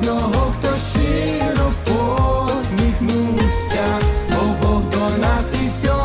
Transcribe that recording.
кожного, хто щиро посміхнувся, бо Бог до нас і цього.